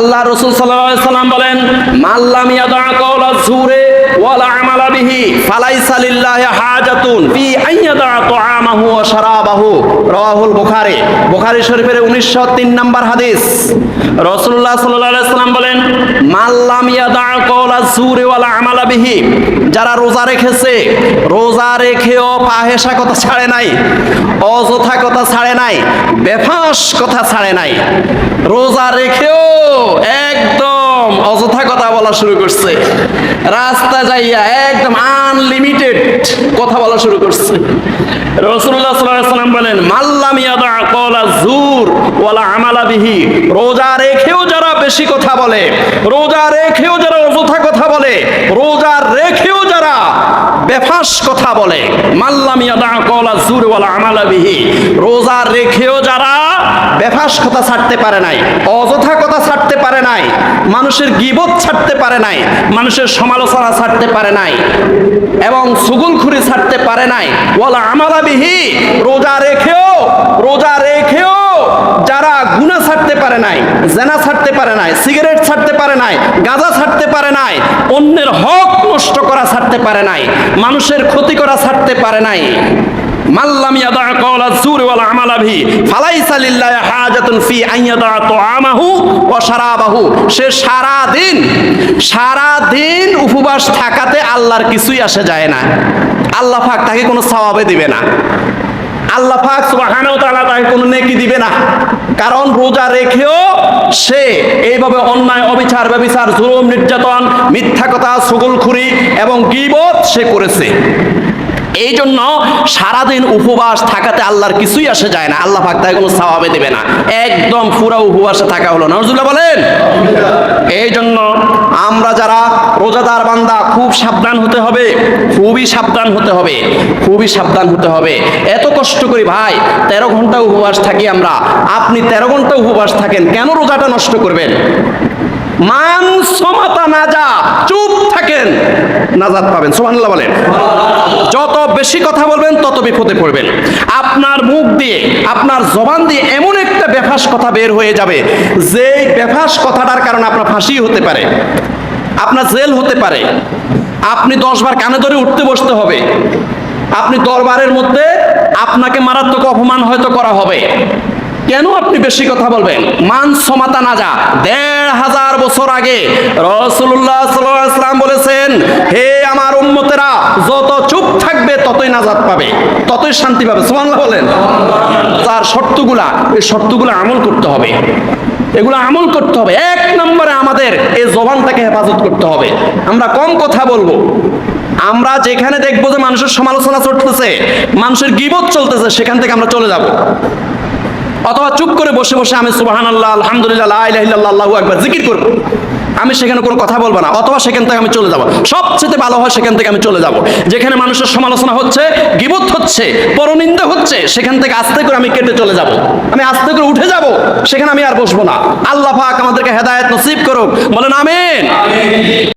আল্লাহ রসুল সাল্লাম বলেন মাল্লাম ইয়াদা কওলা জুরে ওয়ালা আমালা বিহি ফালাইসা লিল্লাহি হাজাতুন ফি আইয়াদা তুআমাহু ওয়া শারাবাহু। রাওয়াহুল বুখারী। বুখারী শরীফের 1903 নম্বর হাদিস। রাসূলুল্লাহ সাল্লাল্লাহু আলাইহি সাল্লাম বলেন মাল্লাম ইয়াদা কওলা জুরে ওয়ালা আমালা বিহি। যারা রোজা রেখেছে, রোজা রেখেও পাহেশা কথা ছাড়ে নাই, অযথা কথা ছাড়ে নাই, বেফাস কথা ছাড়ে নাই। রোজা রেখেও একদম অযথা কথা বলা শুরু করছে। রাস্তা যাইয়া একদম আনলিমিটেড কথা বলা শুরু করছে। রসুল্লাহ সাল্লাম বলেন মাল্লাম ইয়াদা কলা জুর ওয়ালা আমালা বিহি রোজা রেখেও যারা বেশি কথা বলে, রোজা রেখেও যারা অযথা কথা বলে, রোজা রেখেও যারা বেফাস কথা বলে মাল্লাম ইয়াদা কলা জুর ওয়ালা আমালা বিহি রোজা রেখেও যারা বেফাস কথা ছাড়তে পারে নাই, অযথা কথা ছাড়তে পারে নাই মানুষের গিবত ছাড়তে পারে নাই, মানুষের সমালোচনা ছাড়তে পারে নাই, এবং সুগুলখুরি ছাড়তে পারে নাই। ওয়ালা আমালা বিহি, রোজা রেখেও রোজা রেখেও যারা গুণা ছাড়তে পারে নাই, জেনা ছাড়তে পারে নাই, সিগারেট ছাড়তে পারে নাই, গাঁজা ছাড়তে পারে নাই, অন্যের হক নষ্ট করা ছাড়তে পারে নাই, মানুষের ক্ষতি করা ছাড়তে পারে নাই। মাল্লাম ইয়াদা কওলা জুর ওয়াল আমালা ভি ফালাইসা লিল্লাহি হাজাতুন ফি আন ইয়াদা তুআমাহু ওয়া শারাবাহু। সে সারা দিন সারা দিন উপবাস থাকাতে আল্লাহর কিছুই আসে যায় না। আল্লাহ পাক তাকে কোনো সওয়াবে দিবে না। আল্লাহ পাক সুবহানাহু তাআলা তাকে কোনো নেকি দিবে না। কারণ রোজা রেখেও সে এইভাবে অন্যায়, অবিচার, ব্যবিচার, জুলুম, নির্যাতন, মিথ্যা কথা, সুগুলখুরি এবং গীবত সে করেছে। এই জন্য সারাদিন উপবাস থাকাতে আল্লাহর কিছুই আসে যায় না। আল্লাহ পাক তাই কোনো সাওয়াবে দেবে না। একদম পুরো উপবাসে থাকা হলো নজরুল্লাহ বলেন এই জন্য আমরা যারা রোজাদার বান্দা, খুব সাবধান হতে হবে, খুবই সাবধান হতে হবে, খুবই সাবধান হতে হবে। এত কষ্ট করি ভাই, তেরো ঘণ্টা উপবাস থাকি আমরা। আপনি তেরো ঘণ্টা উপবাস থাকেন, কেন রোজাটা নষ্ট করবেন? মান সমাতা নাজা চুপ থাকেন। নাজাত পাবেন, সুবহানাল্লাহ বলেন। যত বেশি কথা বলবেন, তত বিপদে পড়বেন। আপনার মুখ দিয়ে, আপনার জবান দিয়ে এমন একটা বেফাস কথা বের হয়ে যাবে, যে বেফাস কথাটার কারণে আপনার ফাঁসি হতে পারে, আপনার জেল হতে পারে। আপনি দশবার কানে ধরে উঠতে বসতে হবে। আপনি দরবারের মধ্যে আপনাকে মারাত্মক অপমান হয়তো করা হবে। কেন আপনি বেশি কথা বলবেন? মান সমাতা না যা দেড় হাজার বছর আগে রসুল্লাহ সাল্লাম বলেছেন, হে আমার উম্মতেরা, যত চুপ থাকবে, ততই নাজাত পাবে, ততই শান্তি পাবে। সুমান্লা বলেন। তার শর্তগুলা, এই শর্তগুলো আমল করতে হবে। এগুলো আমল করতে হবে। এক নম্বরে আমাদের এই জবানটাকে হেফাজত করতে হবে। আমরা কম কথা বলব। আমরা যেখানে দেখব যে মানুষের সমালোচনা চলতেছে, মানুষের গিবত চলতেছে, সেখান থেকে আমরা চলে যাব। অথবা চুপ করে বসে বসে আমি সুবাহান আল্লাহ আলহামদুলিল্লাহ আল্লাহু আকবার জিকির করব। আমি সেখানে কোনো কথা বলব না, অথবা সেখান থেকে আমি চলে যাব। সবচেয়ে ভালো হয় সেখান থেকে আমি চলে যাব। যেখানে মানুষের সমালোচনা হচ্ছে, গিবত হচ্ছে, পরনিন্দা হচ্ছে, সেখান থেকে আস্তে করে আমি কেটে চলে যাব। আমি আস্তে করে উঠে যাব, সেখানে আমি আর বসবো না। আল্লাহ পাক আমাদেরকে হেদায়েত নসিব করুক। বলেন আমিন।